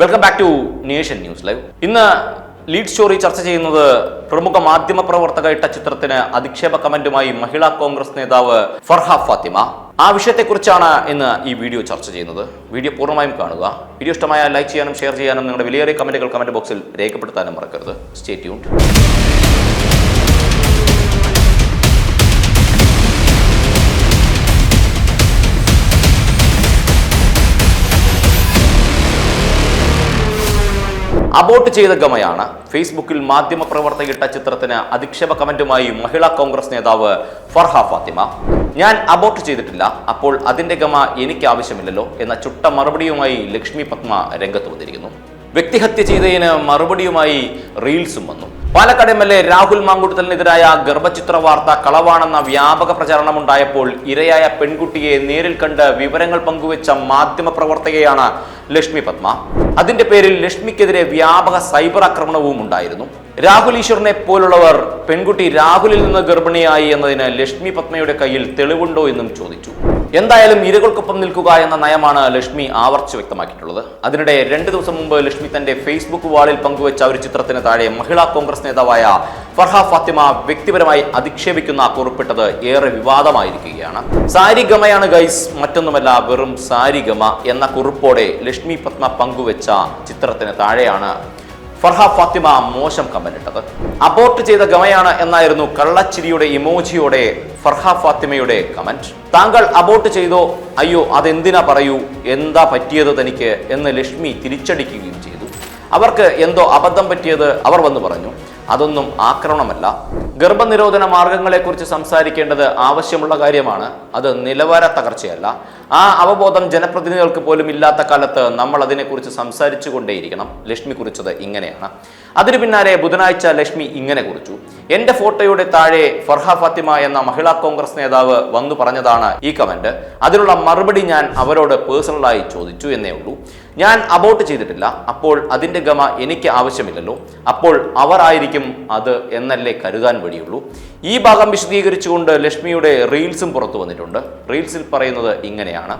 Welcome back to nation news live ഇന്ന് lead story ചർച്ച ചെയ്യുന്നത് പ്രമുഖ മാധ്യമ പ്രവർത്തക ഇട്ട ചിത്രത്തിന് അധിക്ഷേപ കമന്റുമായി മഹിളാ കോൺഗ്രസ് നേതാവ് ഫർഹ ഫാത്തിമ. ആ വിഷയത്തെക്കുറിച്ചാണ് ഇന്ന് ഈ വീഡിയോ ചർച്ച ചെയ്യുന്നത്. വീഡിയോ പൂർണമായും കാണുക. വീഡിയോ ഇഷ്ടമായ ലൈക്ക് ചെയ്യാനും ഷെയർ ചെയ്യാനും നിങ്ങളുടെ വിലയേറിയ കമന്റുകൾ കമന്റ് ബോക്സിൽ രേഖപ്പെടുത്താനും മറക്കരുത്. സ്റ്റേ ട്യൂൺഡ് അബോട്ട് ചെയ്ത ഗമയാണ്. ഫേസ്ബുക്കിൽ മാധ്യമ പ്രവർത്തകയിട്ട ചിത്രത്തിന് അധിക്ഷേപ കമന്റുമായി മഹിളാ കോൺഗ്രസ് നേതാവ് ഫർഹ ഫാത്തിമ. ഞാൻ അബോട്ട് ചെയ്തിട്ടില്ല. അപ്പോൾ അതിന്റെ ഗമ എനിക്ക് ആവശ്യമില്ലല്ലോ എന്ന ചുട്ട മറുപടിയുമായി ലക്ഷ്മി പത്മ രംഗത്ത് വന്നിരിക്കുന്നു. വ്യക്തിഹത്യ ചെയ്തതിന് മറുപടിയുമായി റീൽസും വന്നു. Palakkad M L A Rahul മാങ്കുട്ടലിനെതിരായ ഗർഭചിത്ര വാർത്ത കളവാണെന്ന വ്യാപക പ്രചാരണമുണ്ടായപ്പോൾ ഇരയായ പെൺകുട്ടിയെ നേരിൽ കണ്ട് വിവരങ്ങൾ പങ്കുവച്ച മാധ്യമപ്രവർത്തകയാണ് ലക്ഷ്മി പത്മ. അതിന്റെ പേരിൽ ലക്ഷ്മിക്കെതിരെ വ്യാപക സൈബർ ആക്രമണവും ഉണ്ടായിരുന്നു. രാഹുൽ ഈശ്വറിനെ പോലുള്ളവർ പെൺകുട്ടി രാഹുലിൽ നിന്ന് ഗർഭിണിയായി എന്നതിന് ലക്ഷ്മി പത്മയുടെ കയ്യിൽ തെളിവുണ്ടോ എന്നും ചോദിച്ചു. എന്തായാലും ഇരകൾക്കൊപ്പം നിൽക്കുക എന്ന നയമാണ് ലക്ഷ്മി ആവർത്തിച്ച് വ്യക്തമാക്കിയിട്ടുള്ളത്. അതിനിടെ രണ്ട് ദിവസം മുമ്പ് ലക്ഷ്മി തന്റെ ഫേസ്ബുക്ക് വാളിൽ പങ്കുവച്ച ഒരു ചിത്രത്തിന് താഴെ മഹിളാ കോൺഗ്രസ് നേതാവായ ഫർഹ ഫാത്തിമ വ്യക്തിപരമായി അധിക്ഷേപിക്കുന്ന കുറിപ്പിട്ടത് ഏറെ വിവാദമായിരിക്കുകയാണ്. സാരിഗമയാണ് ഗൈസ് മറ്റൊന്നുമല്ല വെറും സാരിഗമ എന്ന കുറിപ്പോടെ ലക്ഷ്മി പത്മ പങ്കുവച്ച ചിത്രത്തിന് താഴെയാണ് ഫർഹ ഫാത്തിമ മോശം കമന്റ് ഇട്ടത്. അബോർട്ട് ചെയ്ത ഗമയാണ് എന്നായിരുന്നു കള്ളച്ചിരിയുടെ ഇമോജിയോടെ ഫർഹ ഫാത്തിമയുടെ കമന്റ്. താങ്കൾ അബോർട്ട് ചെയ്തോ? അയ്യോ അതെന്തിനാ പറയൂ? എന്താ പറ്റിയത് തനിക്ക്? എന്ന് ലക്ഷ്മി തിരിച്ചടിക്കുകയും ചെയ്തു. അവർക്ക് എന്തോ അബദ്ധം പറ്റിയത് അവർ വന്ന് പറഞ്ഞു. അതൊന്നും ആക്രമണമല്ല. ഗർഭനിരോധന മാർഗങ്ങളെക്കുറിച്ച് സംസാരിക്കേണ്ടത് ആവശ്യമുള്ള കാര്യമാണ്. അത് നിലവാര തകർച്ചയല്ല. ആ അവബോധം ജനപ്രതിനിധികൾക്ക് പോലും ഇല്ലാത്ത കാലത്ത് നമ്മൾ അതിനെക്കുറിച്ച് സംസാരിച്ചു കൊണ്ടേയിരിക്കണം ലക്ഷ്മി കുറിച്ചത് ഇങ്ങനെയാണ്. അതിനു പിന്നാലെ ബുധനാഴ്ച ലക്ഷ്മി ഇങ്ങനെ കുറിച്ചു. എന്റെ ഫോട്ടോയുടെ താഴെ ഫർഹ ഫാത്തിമ എന്ന മഹിളാ കോൺഗ്രസ് നേതാവ് വന്നു പറഞ്ഞതാണ് ഈ കമന്റ്. അതിനുള്ള മറുപടി ഞാൻ അവരോട് പേഴ്സണലായി ചോദിച്ചു എന്നേ ഉള്ളൂ. ഞാൻ അബോട്ട് ചെയ്തിട്ടില്ല. അപ്പോൾ അതിന്റെ ഗമ എനിക്ക് ആവശ്യമില്ലല്ലോ. അപ്പോൾ അവർ ആയിരിക്കും അത് എന്നല്ലേ കരുതാൻ വഴിയുള്ളൂ. ഈ ഭാഗം വിശദീകരിച്ചുകൊണ്ട് ലക്ഷ്മിയുടെ റീൽസും പുറത്തു വന്നിട്ടുണ്ട്. റീൽസിൽ പറയുന്നത് ഇങ്ങനെയാണ്.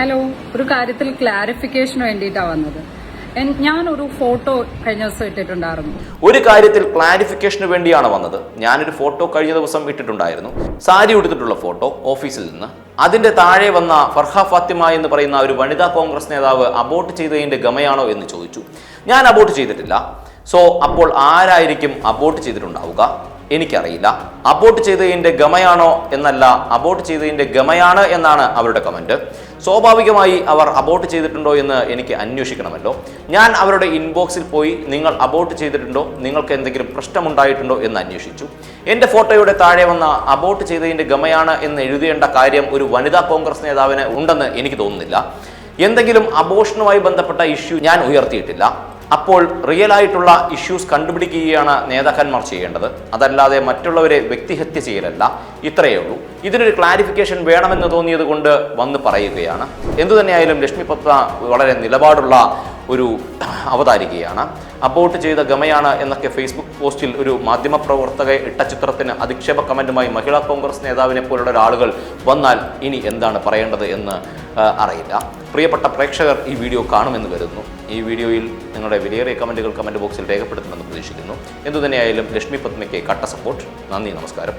ഹലോ ഒരു കാര്യത്തിൽ ക്ലാരിഫിക്കേഷന് വേണ്ടിയിട്ടാണ് വന്നത്. ഞാനൊരു ഫോട്ടോ കഴിഞ്ഞ ദിവസം ഇട്ടിട്ടുണ്ടായിരുന്നു. ഒരു കാര്യത്തിൽ ക്ലാരിഫിക്കേഷന് വേണ്ടിയാണ് വന്നത്. ഞാനൊരു ഫോട്ടോ കഴിഞ്ഞ ദിവസം ഇട്ടിട്ടുണ്ടായിരുന്നു. സാരി ഉടുത്തിട്ടുള്ള ഫോട്ടോ ഓഫീസിൽ നിന്ന്. അതിന്റെ താഴെ വന്ന ഫർഹ ഫാത്തിമ എന്ന് പറയുന്ന ഒരു വനിതാ കോൺഗ്രസ് നേതാവ് അബോട്ട് ചെയ്തതിന്റെ ഗമയാണോ എന്ന് ചോദിച്ചു. ഞാൻ അബോട്ട് ചെയ്തിട്ടില്ല. സോ അപ്പോൾ ആരായിരിക്കും അബോട്ട് ചെയ്തിട്ടുണ്ടാവുക? എനിക്കറിയില്ല. അബോട്ട് ചെയ്തതിന്റെ ഗമയാണോ എന്നല്ല അബോട്ട് ചെയ്തതിന്റെ ഗമയാണ് എന്നാണ് അവരുടെ കമന്റ് സ്വാഭാവികമായി അവർ അബോട്ട് ചെയ്തിട്ടുണ്ടോ എന്ന് എനിക്ക് അന്വേഷിക്കണമല്ലോ. ഞാൻ അവരുടെ ഇൻബോക്സിൽ പോയി നിങ്ങൾ അബോട്ട് ചെയ്തിട്ടുണ്ടോ നിങ്ങൾക്ക് എന്തെങ്കിലും പ്രശ്നമുണ്ടായിട്ടുണ്ടോ എന്ന് അന്വേഷിച്ചു. എന്റെ ഫോട്ടോയുടെ താഴെ വന്ന അബോട്ട് ചെയ്തതിന്റെ ഗമയാണ് എന്ന് എഴുതേണ്ട കാര്യം ഒരു വനിതാ കോൺഗ്രസ് നേതാവിന് ഉണ്ടെന്ന് എനിക്ക് തോന്നുന്നില്ല. എന്തെങ്കിലും അബോഷനുമായി ബന്ധപ്പെട്ട ഇഷ്യൂ ഞാൻ ഉയർത്തിയിട്ടില്ല. അപ്പോൾ റിയൽ ആയിട്ടുള്ള ഇഷ്യൂസ് കണ്ടുപിടിക്കുകയാണ് നേതാക്കന്മാർ ചെയ്യേണ്ടത്. അതല്ലാതെ മറ്റുള്ളവരെ വ്യക്തിഹത്യ ചെയ്യലല്ല. ഇത്രയേ ഉള്ളൂ. ഇതിനൊരു ക്ലാരിഫിക്കേഷൻ വേണമെന്ന് തോന്നിയത് കൊണ്ട് വന്ന് പറയുകയാണ്. എന്തുതന്നെയായാലും ലക്ഷ്മി പത്ര വളരെ നിലപാടുള്ള ഒരു അവതാരികയാണ്. അബോട്ട് ചെയ്ത ഗമയാണ് എന്നൊക്കെ ഫേസ്ബുക്ക് പോസ്റ്റിൽ ഒരു മാധ്യമപ്രവർത്തകയെ ഇട്ട ചിത്രത്തിന് അധിക്ഷേപ കമന്റുമായി മഹിളാ കോൺഗ്രസ് നേതാവിനെ പോലുള്ള ഒരാളുകൾ വന്നാൽ ഇനി എന്താണ് പറയേണ്ടത് എന്ന് അറിയില്ല. പ്രിയപ്പെട്ട പ്രേക്ഷകർ ഈ വീഡിയോ കാണുമെന്ന് കരുതുന്നു. ഈ വീഡിയോയിൽ നിങ്ങളുടെ വിലയേറിയ കമന്റുകൾ കമന്റ് ബോക്സിൽ രേഖപ്പെടുത്തുമെന്ന് പ്രതീക്ഷിക്കുന്നു. എന്തുതന്നെയായാലും ലക്ഷ്മി പത്മയ്ക്ക് കട്ട സപ്പോർട്ട്. നന്ദി നമസ്കാരം.